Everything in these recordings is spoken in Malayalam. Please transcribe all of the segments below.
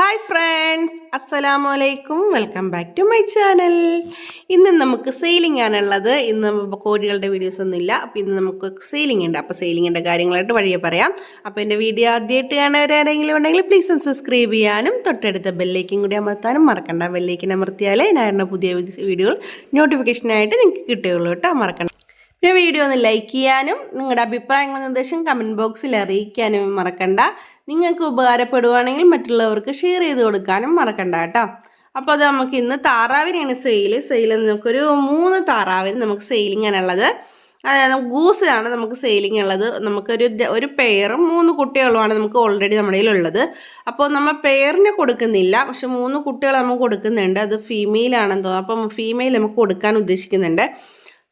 ഹായ് ഫ്രണ്ട്സ് അസ്സലാമു അലൈക്കും welcome back to my channel ഇന്ന് നമുക്ക് സെയിലിംഗ് ആണുള്ളത്. ഇന്ന് കോഴികളുടെ വീഡിയോസ് ഒന്നും ഇല്ല അപ്പോൾ ഇന്ന് നമുക്ക് സെയിലിംഗ് ഉണ്ട്. അപ്പോൾ സെയിലിങ്ങിന്റെ കാര്യങ്ങളായിട്ട് വഴിയെ പറയാം. അപ്പോൾ എന്റെ വീഡിയോ ആദ്യമായിട്ട് കാണാനാരെങ്കിലും ഉണ്ടെങ്കിൽ പ്ലീസ് ഒന്ന് സബ്സ്ക്രൈബ് ചെയ്യാനും തൊട്ടടുത്ത ബെല്ലേക്കും കൂടി അമർത്താനും മറക്കണ്ട. ബെല്ലേക്കിന് അമർത്തിയാലേ ഞാൻ പുതിയ വീഡിയോകൾ നോട്ടിഫിക്കേഷനായിട്ട് നിങ്ങൾക്ക് കിട്ടുകയുള്ളൂ കേട്ടോ. മറക്കണ്ട. പിന്നെ വീഡിയോ ഒന്ന് ലൈക്ക് ചെയ്യാനും നിങ്ങളുടെ അഭിപ്രായങ്ങളും നിർദ്ദേശം കമന്റ് ബോക്സിൽ അറിയിക്കാനും മറക്കണ്ട. നിങ്ങൾക്ക് ഉപകാരപ്പെടുവാണെങ്കിൽ മറ്റുള്ളവർക്ക് ഷെയർ ചെയ്ത് കൊടുക്കാനും മറക്കണ്ട കേട്ടോ. അപ്പോൾ അത് നമുക്ക് ഇന്ന് താറാവിനാണ് സെയിൽ സെയിൽ നമുക്കൊരു മൂന്ന് താറാവിന് നമുക്ക് സെയിലിങ്ങാണുള്ളത് അതായത് ഗൂസിലാണ് നമുക്ക് സെയിലിംഗ് ഉള്ളത്. നമുക്കൊരു ഒരു പെയറും മൂന്ന് കുട്ടികളുമാണ് നമുക്ക് ഓൾറെഡി നമ്മുടെ കയ്യിലുള്ളത് അപ്പോൾ നമ്മൾ പെയറിന് കൊടുക്കുന്നില്ല. പക്ഷെ മൂന്ന് കുട്ടികൾ നമുക്ക് കൊടുക്കുന്നുണ്ട്. അത് ഫീമെയിലാണെന്ന് തോന്നുന്നു. അപ്പം ഫീമെയിൽ നമുക്ക് കൊടുക്കാൻ ഉദ്ദേശിക്കുന്നുണ്ട്.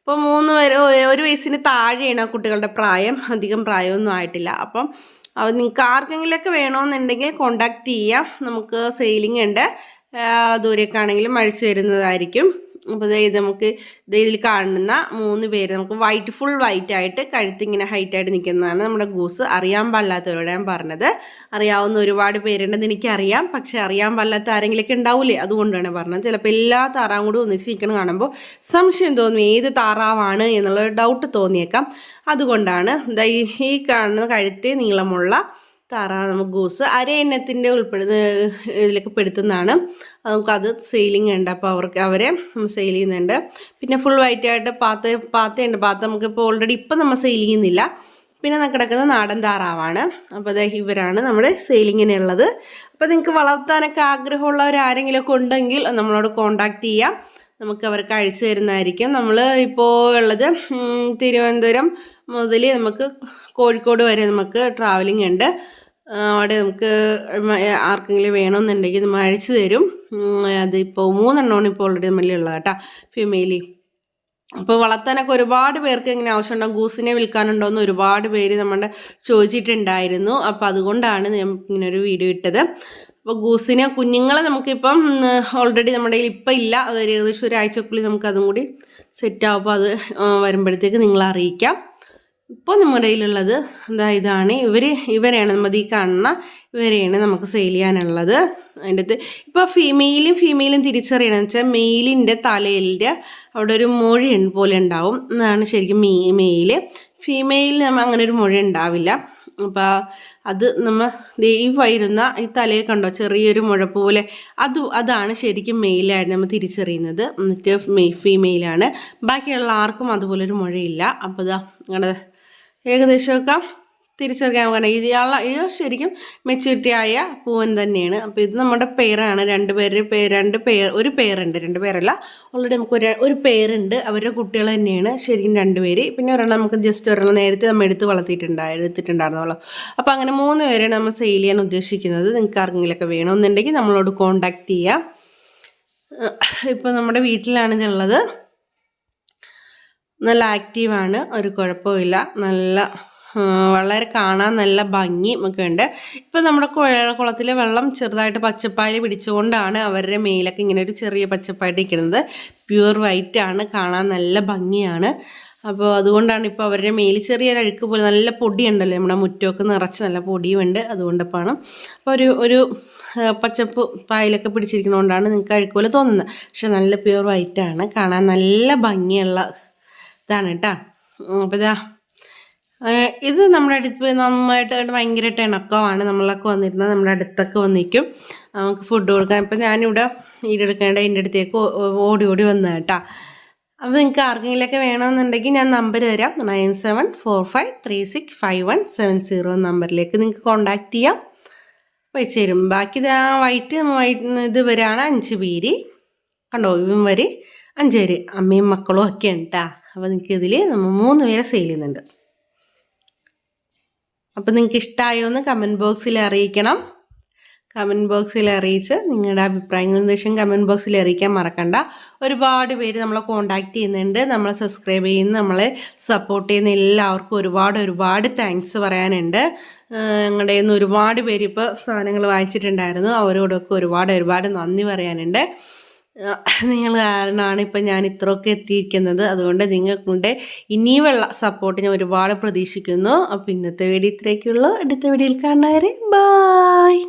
അപ്പോൾ മൂന്ന് വരെ ഒരു വയസ്സിന് താഴെയാണ് കുട്ടികളുടെ പ്രായം. അധികം പ്രായമൊന്നും ആയിട്ടില്ല. അപ്പം അപ്പോൾ നിങ്ങൾക്ക് ആർക്കെങ്കിലുമൊക്കെ വേണമെന്നുണ്ടെങ്കിൽ കോണ്ടാക്ട് ചെയ്യാം. നമുക്ക് സെയിലിംഗ് ഉണ്ട്. ദൂരേക്കാണെങ്കിലും അഴിച്ചു തരുന്നതായിരിക്കും. അപ്പോൾ ഇത് നമുക്ക് ഇതിൽ കാണുന്ന മൂന്ന് പേര് നമുക്ക് വൈറ്റ് ഫുൾ വൈറ്റ് ആയിട്ട് കഴുത്ത് ഇങ്ങനെ ഹൈറ്റ് ആയിട്ട് നിൽക്കുന്നതാണ് നമ്മുടെ ഗൂസ്. അറിയാൻ പാടില്ലാത്തവരോട് ഞാൻ പറഞ്ഞത്. അറിയാവുന്ന ഒരുപാട് പേരുണ്ടെന്ന് എനിക്കറിയാം. പക്ഷെ അറിയാൻ പാടില്ലാത്ത ആരെങ്കിലൊക്കെ ഉണ്ടാവില്ലേ അതുകൊണ്ടാണ് പറഞ്ഞത്. ചിലപ്പോൾ എല്ലാ താറാവും കൂടി ഒന്നിച്ച് നിൽക്കണം കാണുമ്പോൾ സംശയം തോന്നും ഏത് താറാവാണ് എന്നുള്ള ഡൗട്ട് തോന്നിയേക്കാം. അതുകൊണ്ടാണ് ഈ കാണുന്ന കഴുത്തി നീളമുള്ള താറാവ് ഗൂസ്. അര എണ്ണത്തിന്റെ ഉൾപ്പെടുന്ന ഇതിലേക്ക് പെടുത്തുന്നതാണ്. നമുക്കത് സെയിലിംഗ് ഉണ്ട് അപ്പോൾ അവർക്ക് അവരെ സെയിൽ ചെയ്യുന്നുണ്ട്. പിന്നെ ഫുൾ വൈറ്റ് ആയിട്ട് പാത്ത പാത്തയുണ്ട്. പാത്ത നമുക്കിപ്പോൾ ഓൾറെഡി ഇപ്പം നമ്മൾ സെയിൽ ചെയ്യുന്നില്ല. പിന്നെ കിടക്കുന്ന നാടൻ താറാവാണ് അപ്പോൾ അതെ ഇവരാണ് നമ്മുടെ സെയിലിങ്ങിനുള്ളത് അപ്പോൾ നിങ്ങൾക്ക് വളർത്താനൊക്കെ ആഗ്രഹമുള്ളവർ ആരെങ്കിലുമൊക്കെ ഉണ്ടെങ്കിൽ നമ്മളോട് കോണ്ടാക്ട് ചെയ്യാം. നമുക്ക് അവർക്ക് അഴിച്ചു തരുന്നതായിരിക്കും. നമ്മൾ ഇപ്പോൾ ഉള്ളത് തിരുവനന്തപുരം മുതൽ നമുക്ക് കോഴിക്കോട് വരെ നമുക്ക് ട്രാവലിംഗ് ഉണ്ട്. അവിടെ നമുക്ക് ആർക്കെങ്കിലും വേണമെന്നുണ്ടെങ്കിൽ നമ്മൾ അഴിച്ചു തരും. അതിപ്പോൾ മൂന്നെണ്ണമാണ് ഇപ്പോൾ ഓൾറെഡി നമ്മളുള്ളത് കേട്ടോ ഫീമെയിലി അപ്പോൾ വളർത്താനൊക്കെ ഒരുപാട് പേർക്ക് ഇങ്ങനെ ആവശ്യമുണ്ടാകും ഗൂസിനെ വിൽക്കാനുണ്ടോ എന്ന് ഒരുപാട് പേര് നമ്മുടെ ചോദിച്ചിട്ടുണ്ടായിരുന്നു. അപ്പോൾ അതുകൊണ്ടാണ് ഞാൻ ഇങ്ങനെ ഒരു വീഡിയോ ഇട്ടത്. അപ്പോൾ ഗൂസിനെ കുഞ്ഞുങ്ങളെ നമുക്കിപ്പം ഓൾറെഡി നമ്മുടെ കയ്യിൽ ഇപ്പം ഇല്ല. അത് ഏകദേശം ഒരാഴ്ചക്കുള്ളിൽ നമുക്ക് അതും കൂടി സെറ്റ് ആവുമ്പോൾ അത് വരുമ്പോഴത്തേക്ക് നിങ്ങളെ അറിയിക്കാം. ഇപ്പോൾ നമ്മുടെ കയ്യിലുള്ളത് എന്താ ഇതാണ്. ഇവർ ഇവരെയാണ് നമ്മൾ ഈ കാണുന്ന ഇവരെയാണ് നമുക്ക് സെയിൽ ചെയ്യാനുള്ളത്. അതിന്റെ അകത്ത് ഇപ്പോൾ ഫീമെയിലും ഫീമെയിലും തിരിച്ചറിയണമെന്ന് വെച്ചാൽ മെയിലിന്റെ തലയിലിന്റെ അവിടെ ഒരു മൊഴി പോലെ ഉണ്ടാവും. എന്നാണ് ശരിക്കും മീ മെയിൽ ഫീമെയിൽ നമ്മൾ അങ്ങനെ ഒരു മൊഴി ഉണ്ടാവില്ല. അപ്പോൾ അത് നമ്മൾ ഈ വരുന്ന ഈ തലയിൽ കണ്ടോ ചെറിയൊരു മുഴ പോലെ അത് അതാണ് ശരിക്കും മെയിലായിട്ട് നമ്മൾ തിരിച്ചറിയുന്നത്. എന്നിട്ട് മെയ് ഫീമെയിലാണ് ബാക്കിയുള്ള ആർക്കും അതുപോലൊരു മുഴയില്ല. അപ്പോൾ ഇതാ നിങ്ങളുടെ ഏകദേശമൊക്കെ തിരിച്ചറിയാൻ കാരണം ഇയാളെ ഇത് ശരിക്കും മെച്യൂരിറ്റി ആയ പൂവൻ തന്നെയാണ്. അപ്പോൾ ഇത് നമ്മുടെ പേരാണ് രണ്ട് പേര് രണ്ട് പേർ ഒരു പേരുണ്ട് രണ്ട് പേരല്ല. ഓൾറെഡി നമുക്ക് ഒരു ഒരു പേരുണ്ട് അവരുടെ കുട്ടികൾ തന്നെയാണ് ശരിക്കും രണ്ട് പേര്. പിന്നെ ഒരെണ്ണം നമുക്ക് ജസ്റ്റ് ഒരെണ്ണം നേരത്തെ നമ്മൾ എടുത്ത് വളർത്തിയിട്ടുണ്ടായി എടുത്തിട്ടുണ്ടായിരുന്നുള്ളൂ അപ്പോൾ അങ്ങനെ മൂന്ന് പേരെ നമ്മൾ സെയിൽ ചെയ്യാൻ ഉദ്ദേശിക്കുന്നത്. നിങ്ങൾക്ക് ആർക്കെങ്കിലുമൊക്കെ വേണമെന്നുണ്ടെങ്കിൽ നമ്മളോട് കോണ്ടാക്ട് ചെയ്യാം. ഇപ്പോൾ നമ്മുടെ വീട്ടിലാണ് ഇതുള്ളത് നല്ല ആക്റ്റീവാണ് ഒരു കുഴപ്പമില്ല നല്ല വളരെ കാണാൻ നല്ല ഭംഗി ഒക്കെ ഉണ്ട്. ഇപ്പം നമ്മുടെ കുളത്തിലെ വെള്ളം ചെറുതായിട്ട് പച്ചപ്പായൽ പിടിച്ചുകൊണ്ടാണ് അവരുടെ മേലൊക്കെ ഇങ്ങനെ ഒരു ചെറിയ പച്ചപ്പായിട്ട് ഇരിക്കുന്നത്. പ്യുവർ വൈറ്റ് ആണ്. കാണാൻ നല്ല ഭംഗിയാണ്. അപ്പോൾ അതുകൊണ്ടാണ് ഇപ്പോൾ അവരുടെ മേൽ ചെറിയൊരു അഴുക്ക് പോലെ നല്ല പൊടിയുണ്ടല്ലോ. നമ്മുടെ മുറ്റമൊക്കെ നിറച്ച് നല്ല പൊടിയുമുണ്ട് അതുകൊണ്ടപ്പാണ് അപ്പോൾ ഒരു ഒരു പച്ചപ്പ് പായലൊക്കെ പിടിച്ചിരിക്കുന്നതുകൊണ്ടാണ് നിങ്ങൾക്ക് അഴുക്ക് പോലെ തോന്നുന്നത്. പക്ഷെ നല്ല പ്യുവർ വൈറ്റാണ് കാണാൻ നല്ല ഭംഗിയുള്ള ഇതാണ് കേട്ടോ അപ്പോൾ ഇതാ. ഇത് നമ്മുടെ അടുത്ത് നന്നായിട്ട് കണ്ട് ഭയങ്കര ഇണക്കമാണ്. നമ്മളൊക്കെ വന്നിരുന്നാൽ നമ്മുടെ അടുത്തൊക്കെ വന്നിരിക്കും. നമുക്ക് ഫുഡ് കൊടുക്കാൻ. ഇപ്പം ഞാനിവിടെ ഈടെടുക്കേണ്ട എന്റെ അടുത്തേക്ക് ഓടി ഓടി വന്നത് കേട്ടോ അപ്പോൾ നിങ്ങൾക്ക് ആർക്കെങ്കിലുമൊക്കെ വേണമെന്നുണ്ടെങ്കിൽ ഞാൻ നമ്പർ തരാം. Nine seven four five three six five one seven zero നമ്പറിലേക്ക് നിങ്ങൾക്ക് കോണ്ടാക്ട് ചെയ്യാം. വെച്ച് തരും. ബാക്കി ഇതാ വൈറ്റ് വൈറ്റ് ഇത് വരെയാണ് അഞ്ച് പേര്. കണ്ടോ ഇവൻ വരെ അഞ്ച് പേര്. അമ്മയും മക്കളും ഒക്കെ ഉണ്ട് അപ്പോൾ നിങ്ങൾക്ക് ഇതിൽ നമ്മൾ മൂന്ന് പേരെ സെയിൽ ചെയ്യുന്നുണ്ട്. അപ്പോൾ നിങ്ങൾക്ക് ഇഷ്ടമായോ എന്ന് കമന്റ് ബോക്സിൽ അറിയിക്കണം. കമന്റ് ബോക്സിൽ അറിയിച്ച് നിങ്ങളുടെ അഭിപ്രായങ്ങൾ നിർദ്ദേശം കമന്റ് ബോക്സിൽ അറിയിക്കാൻ മറക്കണ്ട. ഒരുപാട് പേര് നമ്മളെ കോണ്ടാക്ട് ചെയ്യുന്നുണ്ട്. നമ്മളെ സബ്സ്ക്രൈബ് ചെയ്യുന്ന. നമ്മളെ സപ്പോർട്ട് ചെയ്യുന്ന. എല്ലാവർക്കും ഒരുപാട് ഒരുപാട് താങ്ക്സ് പറയാനുണ്ട്. ഞങ്ങളുടെ ഒരുപാട് പേര് ഇപ്പോൾ സാധനങ്ങൾ വാങ്ങിച്ചിട്ടുണ്ടായിരുന്നു. അവരോടൊക്കെ ഒരുപാട് ഒരുപാട് നന്ദി പറയാനുണ്ട്. നിങ്ങൾ കാരണമാണ് ഇപ്പം ഞാൻ ഇത്രയൊക്കെ എത്തിയിരിക്കുന്നത്. അതുകൊണ്ട് നിങ്ങൾക്കുണ്ട് സപ്പോർട്ട് ഞാൻ ഒരുപാട് പ്രതീക്ഷിക്കുന്നു. അപ്പോൾ ഇന്നത്തെ വീഡിയോ ഇത്രയൊക്കെയുള്ളൂ. അടുത്ത വീഡിയോയിൽ കാണുന്നവരെ ബായ്